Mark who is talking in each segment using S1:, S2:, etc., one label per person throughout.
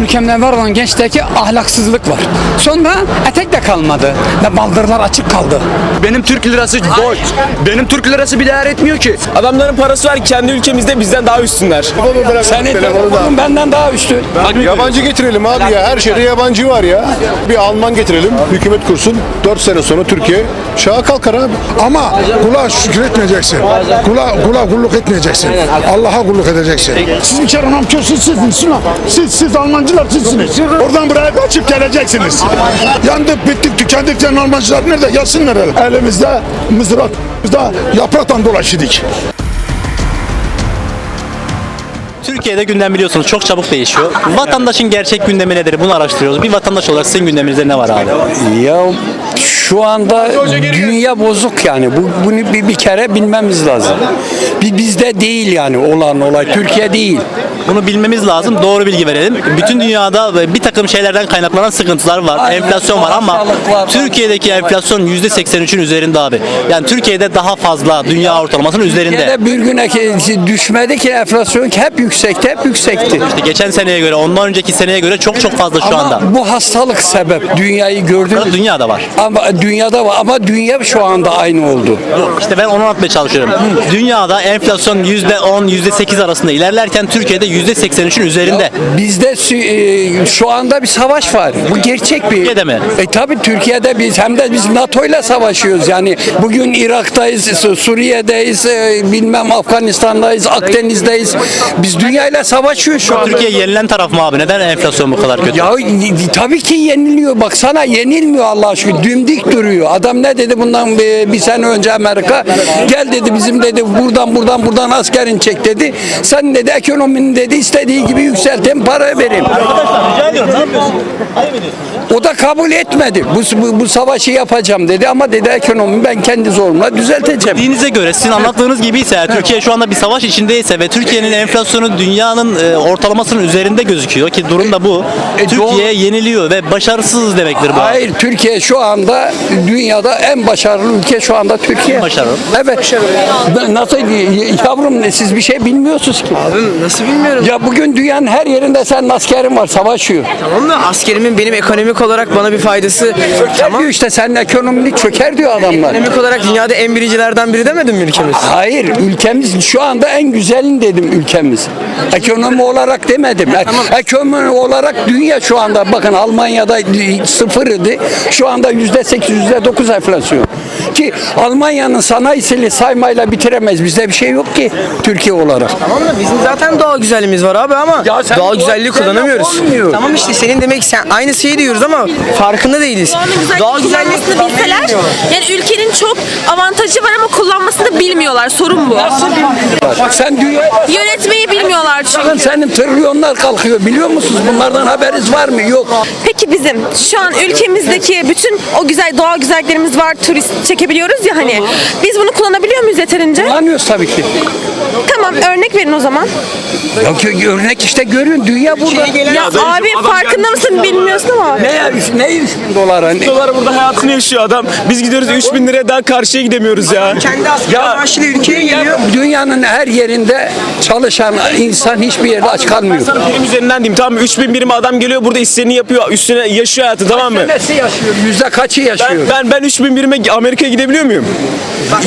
S1: ülkemde var olan gençteki ahlaksızlık var. Sonra etek de kalmadı ve baldırlar açık kaldı.
S2: Benim Türk lirası boş. Benim Türk lirası bir değer etmiyor ki.
S3: Adamların parası var kendi ülkemizde bizden daha üstünler.
S1: Senin telefonun benden daha üstün.
S4: Yabancı getirelim abi ya. Her şeyde yabancı var ya. Bir Alman getirelim. Hükümet kursun. 4 sene sonra Türkiye şaha kalkar abi.
S5: Ama kula şükretmeyeceksin. Kula, kula kulluk etmeyeceksin. Allah'a kulluk edeceksin. Siz bir kere namkörsünüz. Siz, siz, siz Almancılar sizsiniz. Oradan buraya kaçıp geleceksiniz. Yandık bittik tükendik diyen Almancılar nerede? Gelsinler hele. Elimizde mızrakımızda yapraktan dolaşıyorduk.
S6: Türkiye'de gündem biliyorsunuz çok çabuk değişiyor. Vatandaşın gerçek gündemi nedir? Bunu araştırıyoruz. Bir vatandaş olarak sizin gündeminizde ne var abi?
S1: Ya şu anda dünya bozuk yani. Bu, bunu bir, bir kere bilmemiz lazım. Bir bizde değil yani olan olay. Türkiye değil.
S6: Bunu bilmemiz lazım. Doğru bilgi verelim. Bütün dünyada bir takım şeylerden kaynaklanan sıkıntılar var.
S1: Aynen.
S6: Enflasyon var ama. Türkiye'deki enflasyon %83'ün üzerinde abi. Yani Türkiye'de daha fazla dünya ortalamasının üzerinde.
S1: Türkiye'de bir güne ki- düşmedi ki enflasyon hep yüksekti, hep yüksekti.
S6: İşte geçen seneye göre, ondan önceki seneye göre çok çok fazla şu
S1: Ama
S6: anda.
S1: bu hastalık sebep dünyayı gördünüz.
S6: Dünyada var.
S1: Ama dünyada var ama dünya şu anda aynı oldu.
S6: İşte ben onu anlatmaya çalışıyorum. Dünyada enflasyon %10, %8 arasında ilerlerken Türkiye'de %83'ün üzerinde.
S1: Bizde sü- e, şu anda bir savaş var. Bu gerçek bir.
S6: Türkiye'de mi?
S1: E tabi Türkiye'de biz hem de biz NATO ile savaşıyoruz. Yani bugün Irak'tayız, Su- Suriye'deyiz, e, bilmem Afganistan'dayız, Akdeniz'deyiz. Biz dünya ile savaşıyoruz şu anda.
S6: Türkiye yenilen taraf mı abi? Neden enflasyon bu kadar kötü?
S1: Ya y- tabii ki yeniliyor. Baksana yenilmiyor Allah aşkına. Dümdik duruyor. Adam ne dedi bundan bir, bir sene önce Amerika? Gel dedi bizim dedi buradan buradan buradan askerin çek dedi. Sen dedi ekonominin dedi istediği gibi yükseltin para verin.
S6: Rica ediyorum. Ne yapıyorsun?
S1: O da kabul etmedi. Bu, bu, bu savaşı yapacağım dedi ama dedi ekonomi ben kendi zorumla düzelteceğim.
S6: Bildiğinize göre sizin anlattığınız gibi ise eğer Türkiye şu anda bir savaş içindeyse ve Türkiye'nin enflasyonu dünyanın e, ortalamasının üzerinde gözüküyor ki durum da bu. Türkiye yeniliyor ve başarısız demektir bu.
S1: Hayır Türkiye şu anda dünyada en başarılı ülke şu anda Türkiye.
S6: En başarılı.
S1: Evet. Ben Nasıl yavrum ne siz bir şey bilmiyorsunuz ki.
S7: Abi nasıl bilmiyorum.
S1: Ya bugün dünyanın her yerinde sen askerin var savaşıyor.
S7: Tamam da askerimin benim ekonomik olarak bana bir faydası.
S1: Tamam. Diyor işte senin ekonomini çöker diyor adamlar.
S7: Ekonomik olarak dünyada en biricilerden biri demedim mi ülkemiz?
S1: Hayır ülkemiz şu anda en güzelin dedim ülkemiz. Ekonomi olarak demedim. E- Ekonomi olarak dünya şu anda bakın Almanya'da sıfır idi. Şu anda yüzde sekiz yüzde dokuz enflasyon. Ki Almanya'nın sanayisini saymayla bitiremez. Bizde bir şey yok ki Türkiye olarak.
S7: Tamam da bizim zaten doğal güzelliğimiz var abi ama
S1: Ya sen
S7: doğal güzelliği
S1: güzellik
S7: kullanamıyoruz.
S1: olmuyor.
S7: Tamam işte senin demek sen aynı şeyi diyoruz ama farkında değiliz. Doğal
S8: güzelliğini
S7: güzelliği
S8: bilseler yani ülkenin çok avantajı var ama kullanmasını bilmiyorlar. Sorun bu.
S1: Bak sen dünya
S8: Yönetmeyi bilmiyorlar çünkü.
S1: Bakın senin trilyonlar kalkıyor biliyor musunuz? Bunlardan haberiniz var mı? Yok.
S8: Peki bizim şu an ülkemizdeki bütün o güzel doğal güzelliklerimiz var. Turist çekebiliyoruz ya hani. Biz bunu kullanabiliyor muyuz yeterince?
S1: Kullanıyoruz tabii ki.
S8: Tamam örnek verin o zaman.
S1: Ya gö- örnek işte görün dünya burada.
S8: Ya abi farkında mısın bilmiyorsun ama.
S1: Ne ya? üç- Ne 3 bin dolar? Hani?
S3: Dolar burada hayatını yaşıyor adam. Biz gidiyoruz 3000 liraya daha karşıya gidemiyoruz ya.
S7: Kendi askeri maaşıyla ülkeye geliyor.
S1: Dünyanın her yerinde çalışan insan hiçbir yerde aç kalmıyor.
S3: Sana birim üzerinden diyeyim tamam mı? 3000 birim adam geliyor burada istediğini yapıyor. Üstüne yaşıyor hayatı tamam mı?
S1: Neresi yaşıyor? Yüzde kaçı
S3: Ben,
S1: yaşıyor?
S3: ben, ben 3000 birime Amerika'ya gidebiliyor muyum?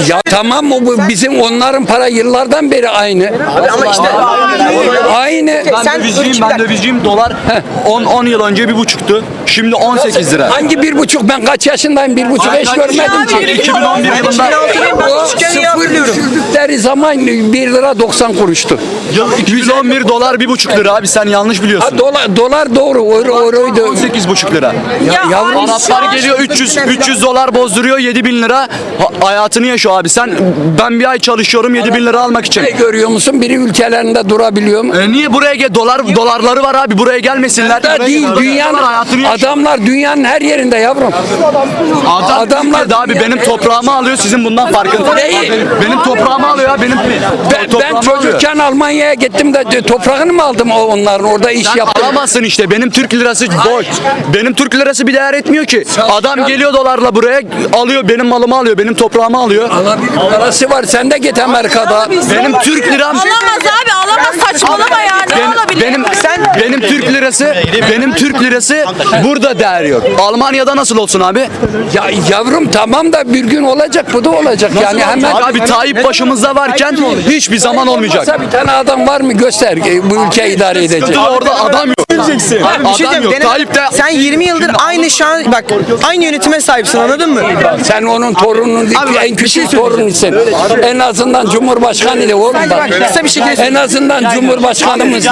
S1: Ya tamam mı bu bizim onların para yıllardan beri aynı.
S7: Ama işte
S1: Aynı.
S7: sen
S2: Dövizciyim ben dövizciyim dolar 10 10 yıl önce bir buçuktu. Şimdi 18 lira.
S1: Hangi bir buçuk? Ben kaç yaşındayım? Bir buçuk hiç görmedim ki.
S2: 2011 yılında
S1: O sıfır düşürdükleri zaman 1 lira 90 kuruştu.
S2: yıl 211 dolar bir buçuk lira abi sen yanlış biliyorsun.
S1: Ha, dolar, dolar doğru. Euro, euroydu.
S2: 18 buçuk lira.
S8: Ya
S1: yavrum,
S2: Araplar geliyor 300 300 dolar bozduruyor 7000 lira Ha- hayatını yaşıyor abi. Sen ben bir ay çalışıyorum 7000 lira almak için.
S1: Ne görüyor musun? Biri ülkelerinde durabiliyor mu?
S2: E niye buraya gel dolar dolarları var abi buraya gelmesinler.
S1: Da değil
S2: Buraya
S1: dünyanın
S2: hayatını yaşıyor
S1: Adamlar dünyanın her yerinde yavrum.
S2: Adam
S1: Adamlar
S2: Türkiye'de abi benim toprağımı alıyor sizin bundan farkında.
S1: Neyi?
S2: Benim toprağımı alıyor ya benim.
S1: Ben, ben
S2: toprağımı alıyor.
S1: çocukken Almanya'ya gittim de de toprağını mı aldım o- onların orada iş
S2: Sen
S1: yaptım.
S2: alamazsın işte. Benim Türk lirası boş. Benim Türk lirası bir değer etmiyor ki. Adam geliyor dolarla buraya alıyor benim malımı alıyor. Benim toprağımı alıyor.
S1: Alabilir, Parası var sen de git Amerika'da.
S2: Benim Türk liram
S8: Alamaz abi alamaz saçmalama ya ne
S2: benim,
S8: alabilir?
S2: benim benim Türk lirası benim Türk lirası burada değer yok. Almanya'da nasıl olsun abi?
S1: Ya yavrum tamam da bir gün olacak bu da olacak yani hemen.
S2: Abi Tayyip başımızda varken hiçbir zaman olmayacak.
S1: Bir tane adam var mı göster e, bu ülkeyi idare edecek.
S2: Orada adam yok.
S7: Abi bir şey
S2: Adam yok. Tayyip de
S7: Sen 20 yıldır aynı şan bak aynı yönetime sahipsin anladın mı?
S1: Sen onun torunun
S7: Abi bak,
S1: en
S7: şey
S1: küçük torunusun. En azından Cumhurbaşkanı de oğlum bak.
S7: kısa bir şekilde
S1: En azından Cumhurbaşkanımız.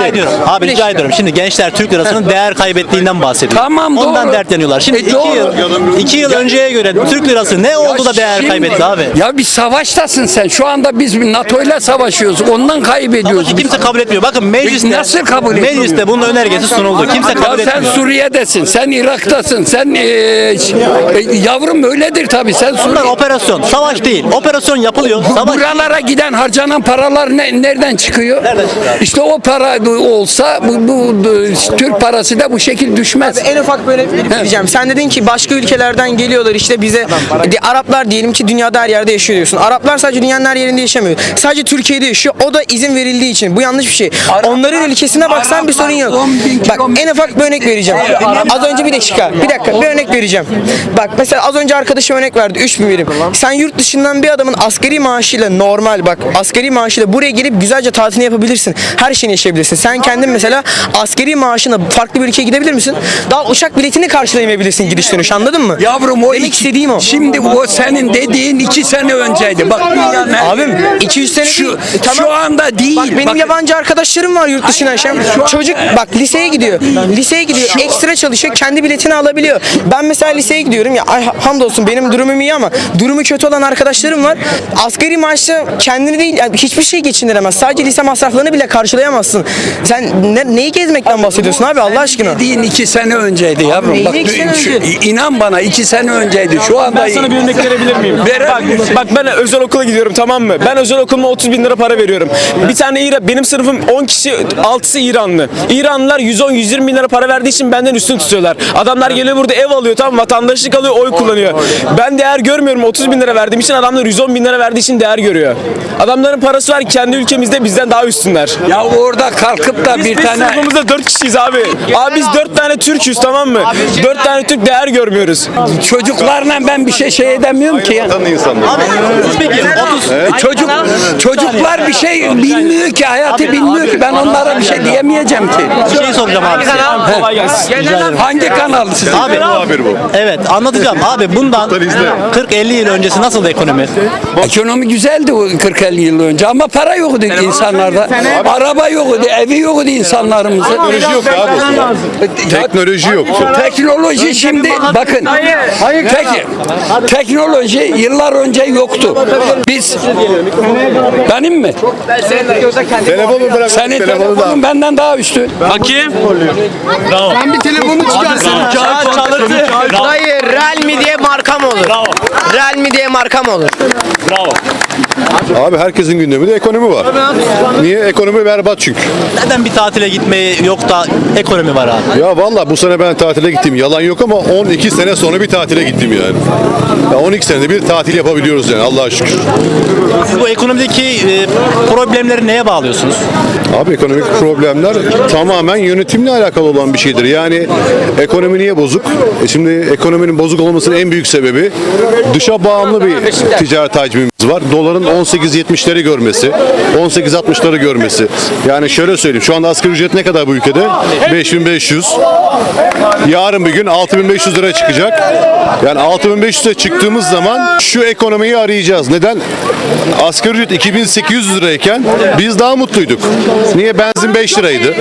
S6: Abi rica ediyorum. Şimdi gençler Türk lirasının değer kaybettiğinden bahsediyor.
S1: Tamam,
S6: Ondan
S1: doğru.
S6: dertleniyorlar. Şimdi
S1: E,
S6: iki
S1: doğru.
S6: yıl, iki yıl önceye göre Türk lirası ne oldu da değer
S1: Şimdi-
S6: kaybetti abi?
S1: Ya bir savaştasın sen. Şu anda biz bir NATO ile savaşıyoruz. Ondan kaybediyoruz.
S6: Savaşı kimse kabul etmiyor. Bakın mecliste
S1: Nasıl kabul etmiyor?
S6: Mecliste bunun önergesi sunuldu. Kimse kabul
S1: Ya sen
S6: etmiyor.
S1: Suriye'desin, sen Irak'tasın, sen e, ş- e, yavrum öyledir tabii. Sen
S6: Bunlar
S1: Suriye.
S6: operasyon. Savaş değil. Operasyon yapılıyor. Savaş
S1: Buralara giden harcanan paralar ne, nereden çıkıyor?
S6: Nereden çıkıyor?
S1: İşte o para bu- olsa bu, bu, bu Türk parası da bu şekil düşmez.
S7: En ufak böyle bir diyeceğim. Sen dedin ki başka ülkelerden geliyorlar işte bize. De, Araplar diyelim ki dünyada her yerde yaşıyor diyorsun. Araplar sadece dünyanın her yerinde yaşamıyor. Sadece Türkiye'de yaşıyor. O da izin verildiği için. Bu yanlış bir şey. Onların ülkesine baksan bir sorun yok.
S1: 10 bin
S7: Bak en ufak bir örnek vereceğim. Az önce bir dakika. Bir dakika bir örnek vereceğim. Bak mesela az önce arkadaşım örnek verdi. 3000 birim. Sen yurt dışından bir adamın asgari maaşıyla normal bak asgari maaşıyla buraya gelip güzelce tatilini yapabilirsin. Her şeyini yaşayabilirsin. Sen kendin mesela asgari maaşına farklı bir ülkeye gidebilir misin? Daha uçak biletini karşılayamayabilirsin gidiş dönüş anladın mı?
S1: Yavrum o
S7: Demek
S1: iki-
S7: istediğim o.
S1: Şimdi o senin dediğin iki sene önceydi. Bak dünyanın
S7: Abim 200 sene
S1: şu,
S7: değil. E, tamam.
S1: şu anda değil.
S7: Bak benim yabancı arkadaşlarım var yurt dışına yaşayan. Çocuk bak liseye gidiyor. Liseye gidiyor. Ekstra çalışıyor. Kendi biletini alabiliyor. Ben mesela liseye gidiyorum ya ay, hamdolsun benim durumum iyi ama durumu kötü olan arkadaşlarım var. Asgari maaşla kendini değil yani hiçbir şey geçindiremez. Sadece lise masraflarını bile karşılayamazsın. Sen ne, neyi gezmekten bahsediyorsun abi Allah aşkına?
S1: Dediğin iki sene önceydi yavrum. Bak, şu- inan bana iki sene önceydi. Şu anda
S3: Ben sana bir örnek verebilir miyim? Bak,
S1: Verebilirsin.
S3: bak ben özel okula gidiyorum tamam mı? Ben özel okuluma 30 bin lira para veriyorum. Bir tane İran, benim sınıfım 10 kişi, 6'sı İranlı. İranlılar 110-120 bin lira para verdiği için benden üstün tutuyorlar. Adamlar geliyor burada ev alıyor tamam vatandaşlık alıyor oy kullanıyor. Ben değer görmüyorum 30 bin lira verdiğim için adamlar 110 bin lira verdiği için değer görüyor. Adamların parası var kendi ülkemizde bizden daha üstünler.
S1: ya orada kalkıp da bir
S3: Biz
S1: tane
S3: sınıfımızda 4 kişiyiz abi. Abi biz 4 tane Türk'üz tamam mı? 4 tane Türk değer görmüyoruz.
S1: çocuklarla ben bir şey şey edemiyorum ki. ya.
S6: Peki 30
S1: Çocuk çocuklar bir şey bilmiyor ki hayatı bilmiyor ki ben onlara bir şey diyemeyeceğim ki.
S6: bir şey soracağım abi.
S3: Kolay gelsin.
S1: Hangi kanal siz?
S6: Abi Evet anlatacağım. Abi bundan 40-50 yıl öncesi nasıldı ekonomi?
S1: Ekonomi güzeldi o 40-50 yıl önce ama para yoktu insanlarda. Araba yoktu, evi yoktu insanlarımızın.
S4: Teknoloji yok abi. Teknoloji yok.
S1: Teknoloji şimdi bakın. Peki. Teknoloji yıllar önce yoktu. Biz benim mi?
S4: Telefonu bırak.
S1: Senin telefonun benden daha üstün.
S2: Bakayım.
S5: Sen bir telefonu çıkarsın.
S7: Hayır Real mi diye marka mı olur? Real mi diye marka mı olur?
S4: Abi herkesin gündeminde ekonomi var. Niye? Ekonomi berbat çünkü.
S6: Neden bir tatile gitmeyi yok da ekonomi var abi?
S4: Ya valla bu sene ben tatile gittim. Yalan yok ama 12 sene sonra bir tatile gittim yani. Ya 12 senede bir tatil yapabiliyoruz yani Allah'a şükür.
S6: Siz bu ekonomideki e, problemleri neye bağlıyorsunuz?
S4: Abi ekonomik problemler tamamen yönetimle alakalı olan bir şeydir. Yani ekonomi niye bozuk? E şimdi ekonominin bozuk olmasının en büyük sebebi dışa bağımlı bir ticaret hacmimiz var. Doların 18.70'leri görmesi, 18.60'ları görmesi. Yani şöyle söyleyeyim. Şu anda asgari ücret ne kadar bu ülkede? 5500. Yarın bir gün 6500 lira çıkacak. Yani 6500'e çıktığımız zaman şu ekonomiyi arayacağız. Neden? Asgari ücret 2800 lirayken biz daha mutluyduk. Niye? Benzin 5 liraydı.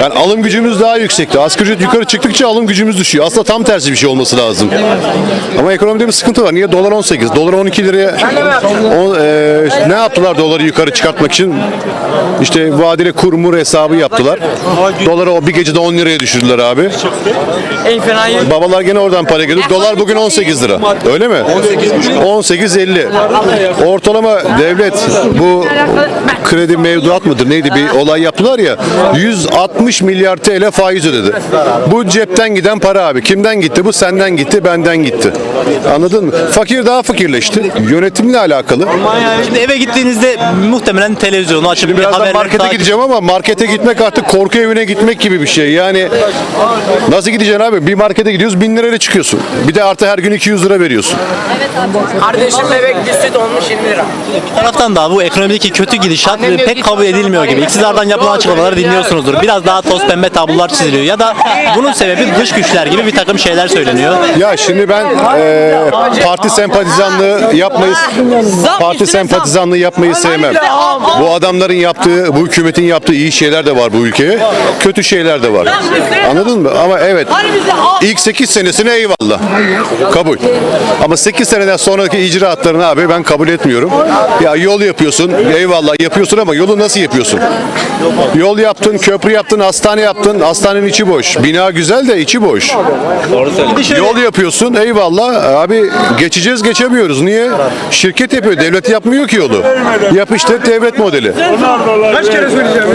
S4: Yani alım gücümüz daha yüksekti. Asgari ücret yukarı çıktıkça alım gücümüz düşüyor. Aslında tam tersi bir şey olması lazım. Ama ekonomide bir sıkıntı var. Niye? Dolar 18. Dolar 12 liraya O, e, ne yaptılar doları yukarı çıkartmak için? İşte vadeli kur mur hesabı yaptılar. Doları o bir gecede 10 liraya düşürdüler abi. Babalar gene oradan para geliyor. Dolar bugün 18 lira. Öyle mi? 18.50. Ortalama devlet bu kredi mevduat mıdır neydi bir olay yaptılar ya 160 milyar TL faiz ödedi. Bu cepten giden para abi. Kimden gitti? Bu senden gitti, benden gitti. Anladın mı? Fakir daha fakirleşti. Yönetimle alakalı.
S6: Şimdi eve gittiğinizde muhtemelen televizyonu açıp bir
S4: Birazdan
S6: haberleri
S4: markete
S6: takip-
S4: gideceğim ama markete gitmek artık korku evine gitmek gibi bir şey. Yani nasıl gideceksin abi? Bir markete gidiyoruz bin lirayla çıkıyorsun. Bir de artı her gün 200 lira veriyorsun.
S7: Kardeşim bebek süt olmuş 20 lira.
S6: Bir taraftan da bu ekonomideki kötü gidişat e, pek kabul edilmiyor gibi. İktidardan yapılan açıklamaları dinliyorsunuzdur. Biraz daha toz pembe tablolar çiziliyor ya da bunun sebebi dış güçler gibi bir takım şeyler söyleniyor.
S4: Ya şimdi ben eee, parti sempatizanlığı yapmayı parti sempatizanlığı yapmayı sevmem. Bu adamların yaptığı, bu hükümetin yaptığı iyi şeyler de var bu ülkeye. Kötü şeyler de var. Anladın mı? Ama evet ilk 8 senesine eyvallah. Kabul. Ama 8 seneden sonraki icraatlarını abi ben kabul etmiyorum. Ya yol yapıyorsun. Eyvallah yapıyorsun ama yolu nasıl yapıyorsun? Yol yaptın, köprü yaptın, hastane yaptın. Hastanenin içi boş. Bina güzel de içi boş. Yol yapıyorsun eyvallah abi geçeceğiz geçemiyoruz. Niye? Şirket yapıyor devlet yapmıyor ki yolu. Yapıştır devlet modeli.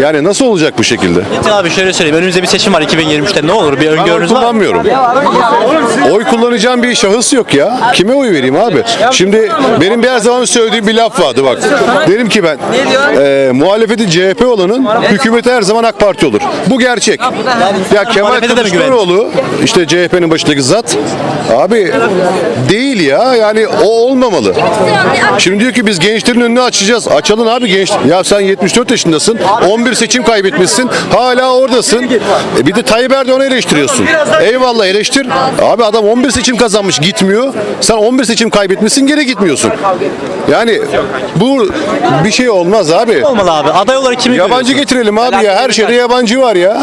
S4: Yani nasıl olacak bu şekilde?
S6: Abi şöyle söyleyeyim. Önümüzde bir seçim var 2023'te. Ne olur bir
S4: Ben oy
S6: öngörünüz var mı?
S4: kullanmıyorum. Oy kullanacağım bir şahıs yok ya. Kime oy vereyim abi? Şimdi benim bir her zaman söylediğim bir laf vardı bak. Derim ki ben e, muhalefeti CHP olanın hükümeti her zaman AK Parti olur. Bu gerçek. Ya Kemal
S6: Muhalefete de mi güven?
S4: Kılıçdaroğlu işte CHP'nin başındaki zat abi değil ya yani o olmamalı. Şimdi diyor ki biz gençlerin önünü açacağız. Açalım abi genç. Ya sen 74 yaşındasın. 11 seçim kaybetmişsin. Hala oradasın. E bir de Tayyip Erdoğan'ı eleştiriyorsun. Eyvallah eleştir. Abi adam 11 seçim kazanmış gitmiyor. Sen 11 seçim kaybetmişsin geri gitmiyorsun. Yani bu bir şey olmaz abi.
S6: Olmalı abi. Aday olarak kimi
S4: Yabancı
S6: görüyorsun?
S4: getirelim abi ya. Her şeyde yabancı var ya.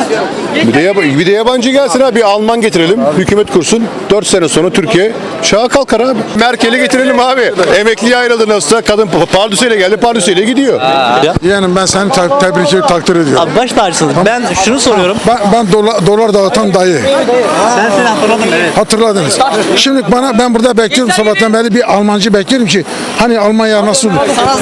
S4: Bir de, yab- bir de yabancı gelsin abi. Bir Alman getirelim. Hükümet kursun. 4 sene sonra Türkiye şaha kalkar abi. Merkel'i getirelim abi. Emekliye ayrıldı nasılsa. Kadın pardüseyle geldi. Pardüseyle gidiyor.
S5: Yani ben seni te- tebrik takdir ediyorum.
S6: Abi baş tacısınız. Ben şunu soruyorum.
S5: Ben, ben dolar, dolar dağıtan dayı.
S6: Sen seni hatırladın evet.
S5: Hatırladınız. Şimdi bana ben burada bekliyorum sabahtan beri bir Almancı bekliyorum ki hani Almanya nasıl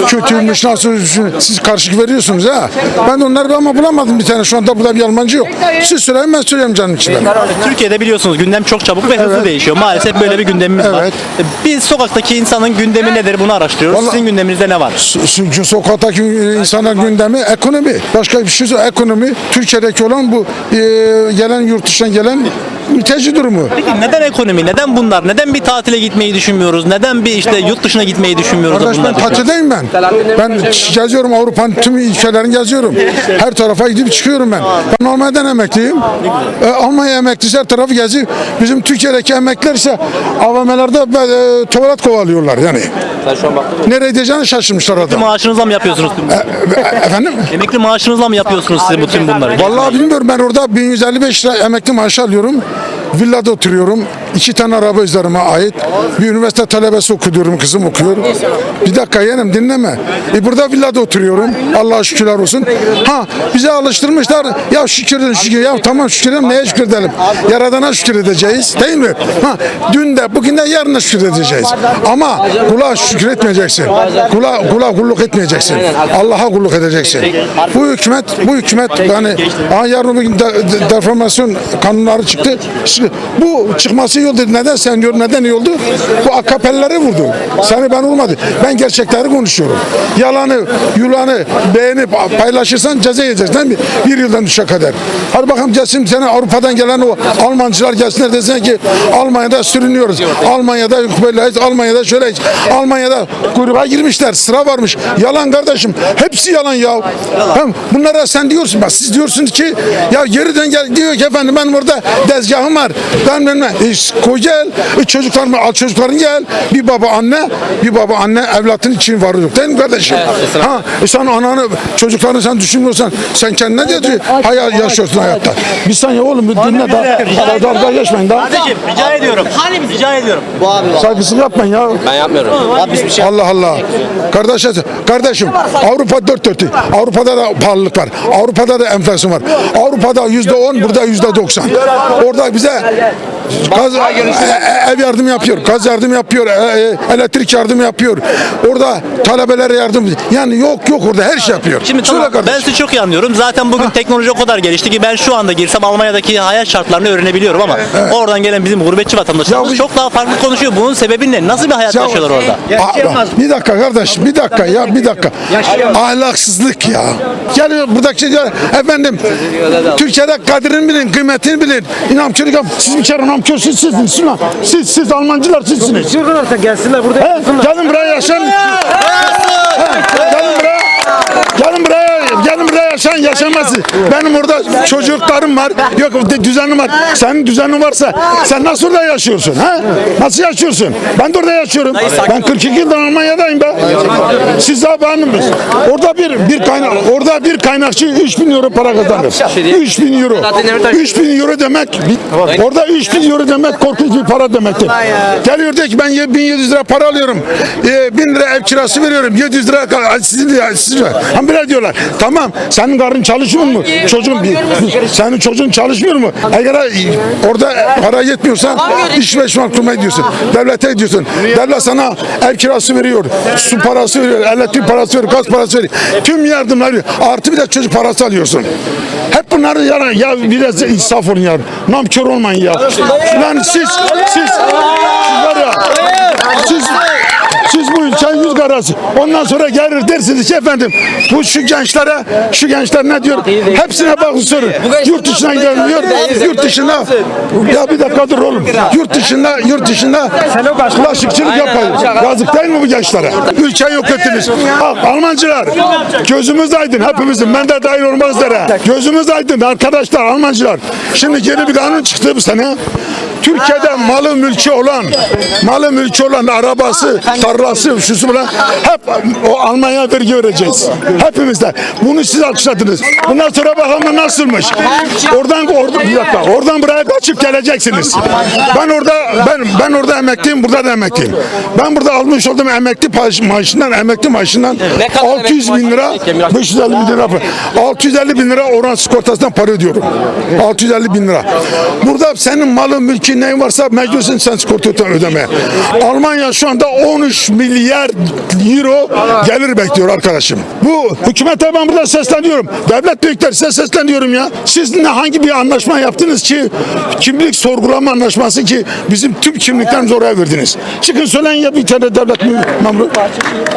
S5: kötüymüş nasıl siz karşılık veriyorsunuz ha. Ben de onları ama bulamadım bir tane şu anda burada bir Almancı yok. Siz söyleyin ben söyleyeyim canım içinden.
S6: Türkiye'de biliyorsunuz gündem çok çabuk ve hızlı
S5: Evet.
S6: değişiyor. Maalesef böyle bir gündemimiz var. Biz sokaktaki insanın gündemi nedir bunu araştırıyoruz.
S5: Vallahi-
S6: Sizin gündeminizde ne var?
S5: Çünkü sokaktaki insanlar gündemi ekonomi. Başka bir şey yok. Ekonomi Türkiye'deki olan bu e, gelen yurt dışından gelen mülteci durumu.
S6: Peki neden ekonomi? Neden bunlar? Neden bir tatile gitmeyi düşünmüyoruz? Neden bir işte yurt dışına gitmeyi düşünmüyoruz da
S5: Arkadaş ben tatildeyim ben. Ben geziyorum Avrupa'nın tüm ülkelerini geziyorum. Her tarafa gidip çıkıyorum ben. Ben Almanya'dan emekliyim. E, Almanya emeklisi her tarafı geziyor. Bizim Türkiye'deki emekliler ise AVM'lerde e, tuvalet kovalıyorlar yani. Nereye gideceğini şaşırmışlar adam.
S6: Maaşınızla mı yapıyorsunuz tüm bunları?
S5: E, efendim?
S6: Emekli maaşınızla mı yapıyorsunuz siz bütün bunları?
S5: Vallahi bilmiyorum ben orada 1155 lira emekli maaşı alıyorum. Villada oturuyorum. İki tane araba üzerime ait. Bir üniversite talebesi okuyorum. Kızım okuyor. Bir dakika yeğenim dinleme. E burada villada oturuyorum. Allah'a şükürler olsun. Ha bize alıştırmışlar. Ya şükür şükür. Ya tamam şükür. Neye şükür edelim? Yaradana şükür edeceğiz. Değil mi? Ha dün de bugün de yarın da şükür edeceğiz. Ama kula şükür etmeyeceksin. Kula, kula kulluk etmeyeceksin. Allah'a kulluk edeceksin. Bu hükümet bu hükümet yani yarın bugün de, de- deformasyon kanunları çıktı. Bu çıkması iyi oldu. Neden sen diyor neden iyi oldu? Bu AKP'lileri vurdu. Seni ben olmadı. Ben gerçekleri konuşuyorum. Yalanı, yulanı beğenip paylaşırsan ceza yiyeceksin değil mi? Bir yıldan üçe kadar. Hadi bakalım gelsin seni Avrupa'dan gelen o Almancılar gelsinler desin ki Almanya'da sürünüyoruz. Almanya'da böyleyiz, Almanya'da şöyleyiz. Almanya'da kuyruğa girmişler. Sıra varmış. Yalan kardeşim. Hepsi yalan ya. Hem bunlara sen diyorsun. Bak siz diyorsunuz ki ya geriden gel diyor ki efendim benim orada dezgahım var. Ben ben ben. E, koy gel. E, çocuklarını al çocuklarını gel. Bir baba anne, bir baba anne evlatın için var yok değil mi kardeşim? ha, e sen ananı, çocuklarını sen düşünmüyorsan sen kendine de diyor, hayal yaşıyorsun hayatta. Bir saniye oğlum bir dinle daha. Daha dalga geçmeyin daha.
S6: Kardeşim rica ediyorum. Rica ediyorum.
S5: Saygısızlık yapmayın ya.
S3: Ben yapmıyorum.
S5: Allah Allah. Kardeşim, kardeşim Avrupa dört dörtlük. Avrupa'da da pahalılık var. Avrupa'da da enflasyon var. Avrupa'da yüzde on, burada yüzde doksan. Orada bize gaz, e- e- ev yardım yapıyor, gaz yardım yapıyor, e- elektrik yardım yapıyor. Orada talebelere yardım. Yani yok yok orada her şey yapıyor.
S6: Şimdi
S5: Söyle
S6: tamam, ben sizi çok iyi anlıyorum. Zaten bugün teknoloji o kadar gelişti ki ben şu anda girsem Almanya'daki hayat şartlarını öğrenebiliyorum ama oradan gelen bizim gurbetçi vatandaşlarımız
S5: Ya
S6: çok daha farklı konuşuyor. Bunun sebebi ne? Nasıl bir hayat
S5: Ya-
S6: yaşıyorlar orada?
S5: Aa, bir dakika kardeş, bir dakika ya, bir dakika. Ahlaksızlık ya. Geliyor buradaki şey diyor, efendim, Türkiye'de kadrini bilin, kıymetini bilin. İnamçılık yap. Siz bir namkör siz sizsiniz. Siz, siz, siz Almancılar sizsiniz.
S3: gelsinler burada.
S5: He, gelin buraya yaşayın. He, gelin buraya. Gelin buraya, yaşayın, yaşamasın. Benim orada çocuklarım var, yok düzenim var. Senin düzenin varsa sen nasıl orada yaşıyorsun? Ha? Nasıl yaşıyorsun? Ben de orada yaşıyorum. Ben 42 yıldır Almanya'dayım be. Siz daha benim. Orada bir bir kaynak, orada bir kaynakçı 3000 euro para kazanır. 3000 euro. 3000 euro demek, orada 3000 euro demek korkunç bir para demektir. Geliyor diyor ki ben 1700 lira para alıyorum. E, 1000 lira ev kirası veriyorum. 700 lira sizin sizin var. Ha böyle diyorlar. Tamam senin karın çalışmıyor mu? Çocuğun senin çocuğun çalışmıyor mu? Eğer orada para yetmiyorsa iş beş kurmaya gidiyorsun. Devlete gidiyorsun. Devlet sana ev kirası veriyor. Su parası veriyor. Elektrik parası veriyor. Gaz parası veriyor. Tüm yardımları veriyor. Artı bir de çocuk parası alıyorsun. Hep bunları ya, ya biraz insaf olun ya. Namkör olmayın ya. Lan siz, siz, siz var ya, siz, siz bu ülkenin yüz karası. Ondan sonra gelir dersiniz ki efendim bu şu gençlere, şu gençler ne diyor? Hepsine bakın sorun. Yurt dışına gidiyor. Yurt dışına ya bir dakika dur oğlum. Yurt dışında, yurt dışında bulaşıkçılık yapmayın. Yazık değil mi bu gençlere? Ülkeyi yok ettiniz. Al, Almancılar gözümüz aydın hepimizin. Ben de dahil olmak üzere. Gözümüz aydın arkadaşlar Almancılar. Şimdi yeni bir kanun çıktı bu sene. Türkiye'de malı mülkü olan, malı mülkü olan arabası, tarlası, şusu falan hep o Almanya vergi vereceğiz. Hepimizden. Bunu siz alkışladınız. Bundan sonra bakalım nasılmış. Oradan oradan bir dakika. Oradan buraya kaçıp geleceksiniz. Ben orada ben ben orada emekliyim, burada da emekliyim. Ben burada almış olduğum emekli maaş- maaşından, emekli maaşından 600 bin lira, 550 bin lira, 650 bin lira oran sigortasından para ödüyorum. 650 bin lira. Burada senin malın, mülkün neyin varsa mecbursun sen sigorta ödemeye. Almanya şu anda 13 milyar euro gelir bekliyor arkadaşım. Bu hükümete ben burada sesleniyorum. Devlet büyükler size sesleniyorum ya. Siz ne hangi bir anlaşma yaptınız ki kimlik sorgulama anlaşması ki bizim tüm kimliklerimizi oraya verdiniz. Çıkın söyleyin ya bir tane devlet memuru.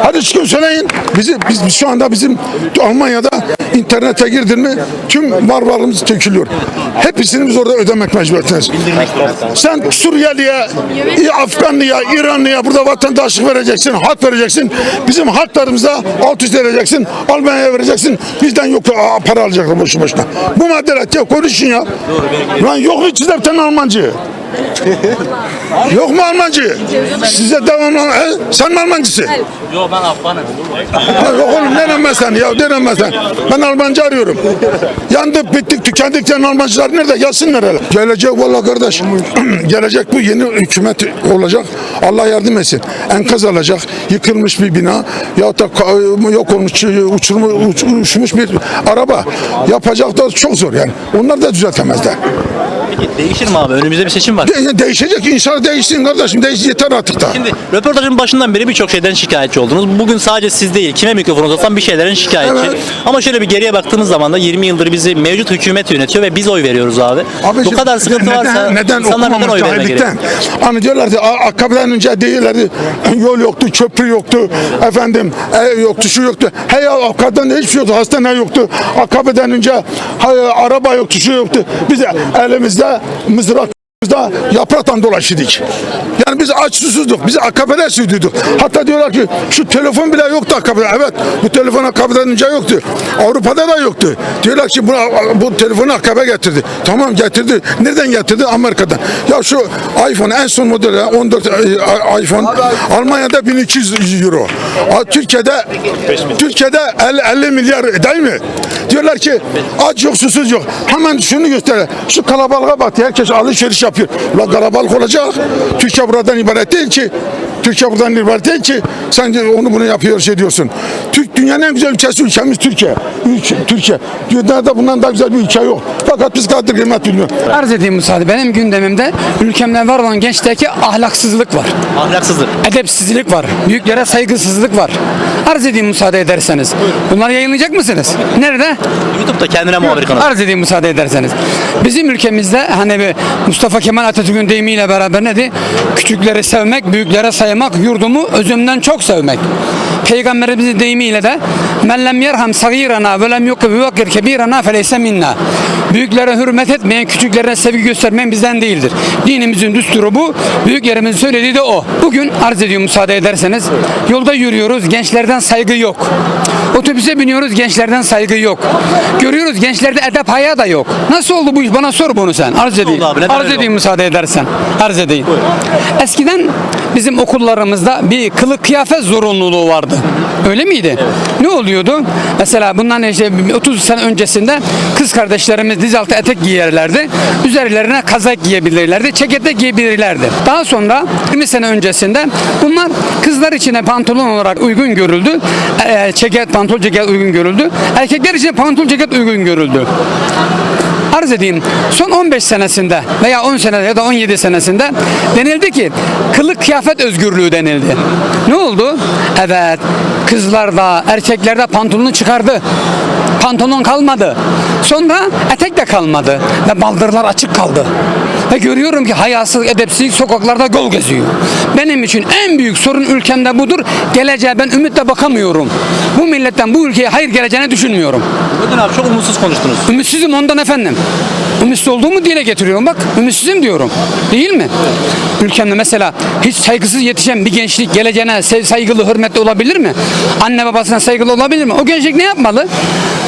S5: Hadi çıkın söyleyin. Bizi, biz, şu anda bizim Almanya'da internete girdin mi tüm var varlığımız dökülüyor. Hepsini biz orada ödemek mecburiyetindeyiz. Sen Suriyeli'ye, Afganlı'ya, İranlı'ya burada vatandaşlık vereceksin, hak vereceksin. Bizim haklarımıza alt üst edeceksin, Almanya'ya vereceksin. Bizden yok aa, para alacaklar boşu boşuna. Bu maddeler ya konuşun ya. Lan yok mu sizde bir tane Almancı? Yok mu Almancı? Size devamlı, he? sen mi Almancısın?
S6: Yok ben Afganım.
S5: Ha, Yok oğlum ne ben sen ya ne ben sen. Ben Almancı arıyorum. Yandık bittik tükendik sen Almancılar nerede gelsinler hele. Gelecek valla kardeş. Gelecek bu yeni hükümet olacak. Allah yardım etsin. Enkaz alacak. Yıkılmış bir bina. Ya da ka- yok olmuş uçurma, uç- uçmuş bir araba. Yapacak da çok zor yani. Onlar da düzeltemezler.
S6: Peki değişir mi abi? Önümüzde bir seçim var.
S5: De- değişecek inşallah değişsin kardeşim. Değiş yeter artık da.
S6: Şimdi röportajın başından beri birçok şeyden şikayetçi oldunuz. Bugün sadece siz değil, kime mikrofon uzatsan bir şeylerin şikayetçi.
S5: Evet.
S6: Ama şöyle bir geriye baktığımız zaman da 20 yıldır bizi mevcut hükümet yönetiyor ve biz oy veriyoruz abi. Bu
S5: Abiciğim,
S6: kadar sıkıntı
S5: neden,
S6: varsa
S5: neden
S6: insanlar neden
S5: okumamış
S6: oy vermek
S5: cahillikten?
S6: gerekiyor?
S5: Hani diyorlardı "A- AKP'den önce değillerdi. Yol yoktu, köprü yoktu. Efendim ev yoktu, şu yoktu. Hey ya AKP'den de hiçbir şey yoktu. Hastane yoktu. AKP'den önce hay, araba yoktu, şu yoktu. Biz elimizde bize mızrak De yapraktan dolaşıyorduk. Yani biz aç susuzluk. Biz AKP'de sürdürdük. Hatta diyorlar ki şu telefon bile yoktu AKP'de. Evet bu telefon AKP'den önce yoktu. Avrupa'da da yoktu. Diyorlar ki bu, bu telefonu AKP getirdi. Tamam getirdi. Nereden getirdi? Amerika'dan. Ya şu iPhone en son model 14 i- iPhone Almanya'da 1200 euro. Türkiye'de Türkiye'de 50, 50 milyar değil mi? Diyorlar ki aç yok susuz yok. Hemen şunu göster. Şu kalabalığa bak. Herkes alışveriş yapıyor. Ulan kalabalık olacak. Türkiye buradan ibaret değil ki. Türkiye buradan ibaret değil ki. Sen onu bunu yapıyor şey diyorsun. Türk dünyanın en güzel ülkesi ülkemiz Türkiye. Ülke, Türkiye. Dünyada bundan daha güzel bir ülke yok. Fakat biz kadir kıymet bilmiyoruz.
S9: Arz edeyim müsaade. Benim gündemimde ülkemde var olan gençteki ahlaksızlık var.
S6: Ahlaksızlık.
S9: Edepsizlik var. Büyüklere saygısızlık var. Arz edeyim müsaade ederseniz. Bunları yayınlayacak mısınız? Nerede?
S6: YouTube'da kendine muhabir kanalı.
S9: Arz edeyim müsaade ederseniz. Bizim ülkemizde hani bir Mustafa Kemal Atatürk'ün deyimiyle beraber nedir? Küçükleri sevmek, büyüklere saymak, yurdumu özümden çok sevmek. Peygamberimizin deyimiyle de men lem yerham sagirana ve lem yuqi bi kebirana feleyse minna. Büyüklere hürmet etmeyen, küçüklerine sevgi göstermeyen bizden değildir. Dinimizin düsturu bu. Büyüklerimizin söylediği de o. Bugün arz ediyorum müsaade ederseniz. Yolda yürüyoruz, gençlerden saygı yok. Otobüse biniyoruz, gençlerden saygı yok. Görüyoruz gençlerde edep haya da yok. Nasıl oldu bu iş? Bana sor bunu sen. Arz edeyim.
S6: abi?
S9: Arz edeyim
S6: oldu?
S9: müsaade edersen. Arz edeyim. Eskiden bizim okullarımızda bir kılık kıyafet zorunluluğu vardı. Öyle miydi? Ne oluyordu? Mesela bundan işte 30 sene öncesinde kız kardeşlerimiz diz altı etek giyerlerdi. Üzerlerine kazak giyebilirlerdi. Ceket giyebilirlerdi. Daha sonra 20 sene öncesinde bunlar kızlar içine pantolon olarak uygun görüldü. Ee, ceket, pantol ceket uygun görüldü. Erkekler için pantol ceket uygun görüldü arz edeyim son 15 senesinde veya 10 senede ya da 17 senesinde denildi ki kılık kıyafet özgürlüğü denildi. Ne oldu? Evet kızlar da erkekler de pantolonu çıkardı. Pantolon kalmadı. Sonra etek de kalmadı. Ve baldırlar açık kaldı. Ve görüyorum ki hayasız, edepsizlik sokaklarda gol geziyor. Benim için en büyük sorun ülkemde budur. Geleceğe ben ümitle bakamıyorum. Bu milletten bu ülkeye hayır geleceğini düşünmüyorum.
S6: Bugün abi çok umutsuz konuştunuz.
S9: Ümitsizim ondan efendim. Ümitsiz olduğumu dile getiriyorum bak. Ümitsizim diyorum. Değil mi? Ülkemde mesela hiç saygısız yetişen bir gençlik geleceğine saygılı, hürmetli olabilir mi? Anne babasına saygılı olabilir mi? O gençlik ne yapmalı?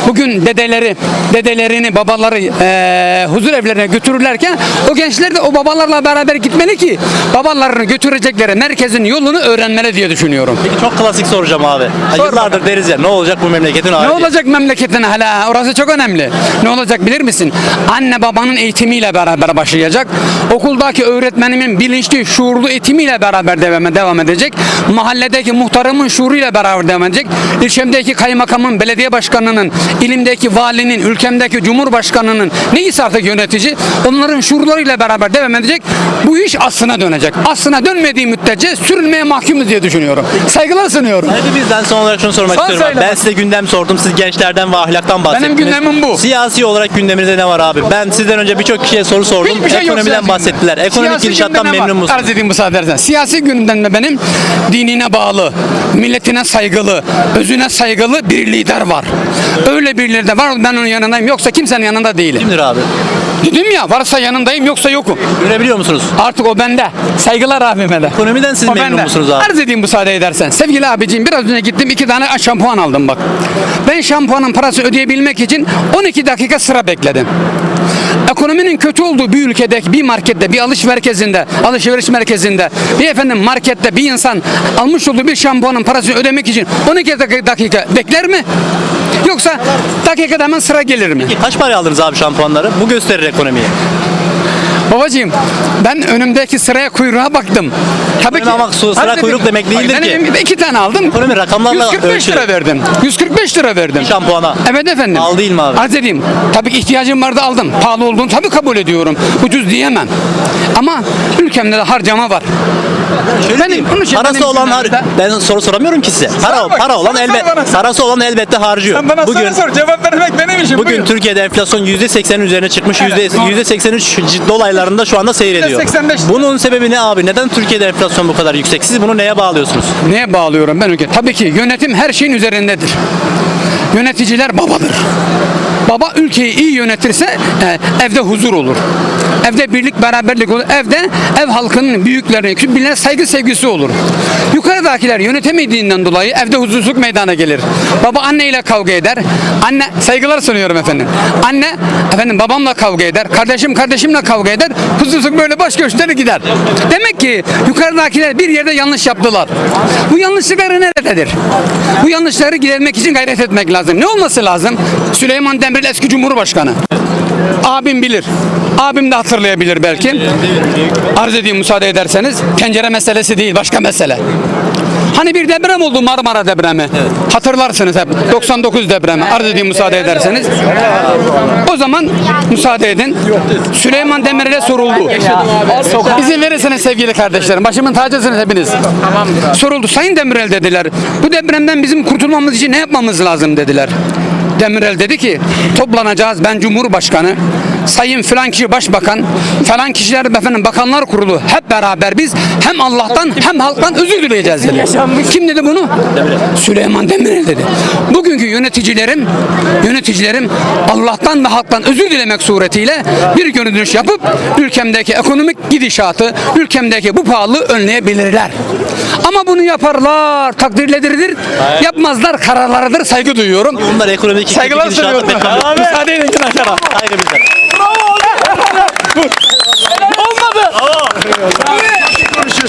S9: Bugün dedeleri, dedelerini, babaları eee, huzur evlerine götürürlerken o gençler de o babalarla beraber gitmeli ki babalarını götürecekleri merkezin yolunu öğrenmeli diye düşünüyorum.
S6: Peki çok klasik soracağım abi. Ha,
S9: Sor
S6: yıllardır deriz ya ne olacak bu memleketin hali?
S9: Ne olacak memleketin hala? Orası çok önemli. Ne olacak bilir misin? Anne babanın eğitimiyle beraber başlayacak. Okuldaki öğretmenimin bilinçli, şuurlu eğitimiyle beraber devam, devam edecek. Mahalledeki muhtarımın şuuruyla beraber devam edecek. İlçemdeki kaymakamın, belediye başkanının, ilimdeki valinin, ülkemdeki cumhurbaşkanının neyse artık yönetici onların şuurlarıyla beraber devam edecek. Bu iş aslına dönecek. Aslına dönmediği müddetçe sürülmeye mahkumuz diye düşünüyorum. Saygılar sunuyorum.
S6: Hepimizden son olarak şunu sormak
S9: Son
S6: istiyorum. abi. Ben size gündem sordum. Siz gençlerden ve ahlaktan bahsettiniz.
S9: gündemim bu.
S6: Siyasi olarak gündeminizde ne var abi? Ben sizden önce birçok kişiye soru sordum.
S9: Hiçbir şey
S6: Ekonomiden bahsettiler. Ekonomik
S9: Siyasi
S6: gidişattan memnun musunuz?
S9: Arz edeyim müsaade edersen. Siyasi gündemde benim dinine bağlı, milletine saygılı, özüne saygılı bir lider var. Öyle bir lider var ben onun yanındayım yoksa kimsenin yanında değilim.
S6: Kimdir abi?
S9: Dedim ya varsa yanındayım yoksa yokum.
S6: Görebiliyor musunuz?
S9: Artık o bende. Saygılar abime de.
S6: Ekonomiden siz
S9: O
S6: memnun
S9: bende.
S6: musunuz abi?
S9: Arz edeyim müsaade edersen. Sevgili abiciğim biraz önce gittim iki tane şampuan aldım bak. Ben şampuanın parası ödeyebilmek için 12 dakika sıra bekledim. Ekonominin kötü olduğu bir ülkedeki bir markette, bir alış merkezinde, alışveriş merkezinde, bir efendim markette bir insan almış olduğu bir şampuanın parasını ödemek için 12 dakika, bekler mi? Yoksa dakikada hemen sıra gelir mi?
S6: Peki kaç para aldınız abi şampuanları? Bu gösterir ekonomiyi.
S9: Babacığım ben önümdeki sıraya kuyruğa baktım. Tabii
S6: Ekonomi ama sıra
S9: Hadi
S6: kuyruk
S9: dedim.
S6: demek değildir
S9: Bak,
S6: ki.
S9: benim iki tane aldım.
S6: Ekonomi rakamlarla
S9: 145 lira
S6: ölçülür.
S9: verdim. 145 lira verdim.
S6: Şampuana.
S9: Evet efendim.
S6: Al değil mi abi?
S9: Arz edeyim. Tabii ki ihtiyacım vardı aldım. Pahalı olduğunu tabii kabul ediyorum. Ucuz diyemem. Ama ülkemde de harcama var.
S6: Şöyle
S9: Benim-
S6: diyeyim,
S9: için
S6: parası
S9: benim
S6: olan har-
S9: gündemimde-
S6: ben soru soramıyorum ki size. Para
S9: Sor bak,
S6: para olan
S9: sana
S6: elbet
S9: sor bana.
S6: parası olan elbette harcıyor. bugün
S9: cevap vermek benim işim.
S6: bugün Türkiye'de enflasyon %80'in üzerine çıkmış.
S9: Evet,
S6: yüzde
S9: doğru.
S6: %83 dolaylarında şu anda seyrediyor.
S9: %85.
S6: Bunun sebebi ne abi? Neden Türkiye'de enflasyon bu kadar yüksek? Siz bunu neye bağlıyorsunuz?
S9: Neye bağlıyorum ben ülke? Tabii ki yönetim her şeyin üzerindedir. Yöneticiler babadır. Baba ülkeyi iyi yönetirse e, evde huzur olur. Evde birlik beraberlik olur. Evde ev halkının büyüklerine, küçüklerine saygı sevgisi olur. Yukarıdakiler yönetemediğinden dolayı evde huzursuzluk meydana gelir. Baba anneyle kavga eder. Anne saygılar sunuyorum efendim. Anne efendim babamla kavga eder. Kardeşim kardeşimle kavga eder. Huzursuzluk böyle baş gösterir gider. Demek ki yukarıdakiler bir yerde yanlış yaptılar. Bu yanlışlıkları nerededir? Bu yanlışları gidermek için gayret etmek lazım. Ne olması lazım? Süleyman Demirel eski Cumhurbaşkanı. Abim bilir. Abim de hatırlayabilir belki. Arz edeyim müsaade ederseniz. Pencere meselesi değil başka mesele. Hani bir deprem oldu Marmara depremi. Hatırlarsınız hep. 99 depremi. Arz edeyim müsaade ederseniz. O zaman müsaade edin. Süleyman Demirel'e soruldu. İzin verirseniz sevgili kardeşlerim. Başımın tacısınız hepiniz. Soruldu. Sayın Demirel dediler. Bu depremden bizim kurtulmamız için ne yapmamız lazım dediler. Demirel dedi ki toplanacağız ben Cumhurbaşkanı sayın filan kişi başbakan falan kişiler efendim bakanlar kurulu hep beraber biz hem Allah'tan hem halktan özür dileyeceğiz dedi. Kim dedi bunu? Süleyman Demirel dedi. Bugünkü yöneticilerim yöneticilerim Allah'tan ve halktan özür dilemek suretiyle bir görünüş yapıp ülkemdeki ekonomik gidişatı ülkemdeki bu pahalılığı önleyebilirler. Ama bunu yaparlar takdirleridir. Yapmazlar kararlarıdır saygı duyuyorum.
S6: Bunlar ekonomik
S9: Saygılar sunuyorum. Müsaade edin aşağı.
S6: Saygı bizden. Olmadı. Niye? Konuşuyorsun.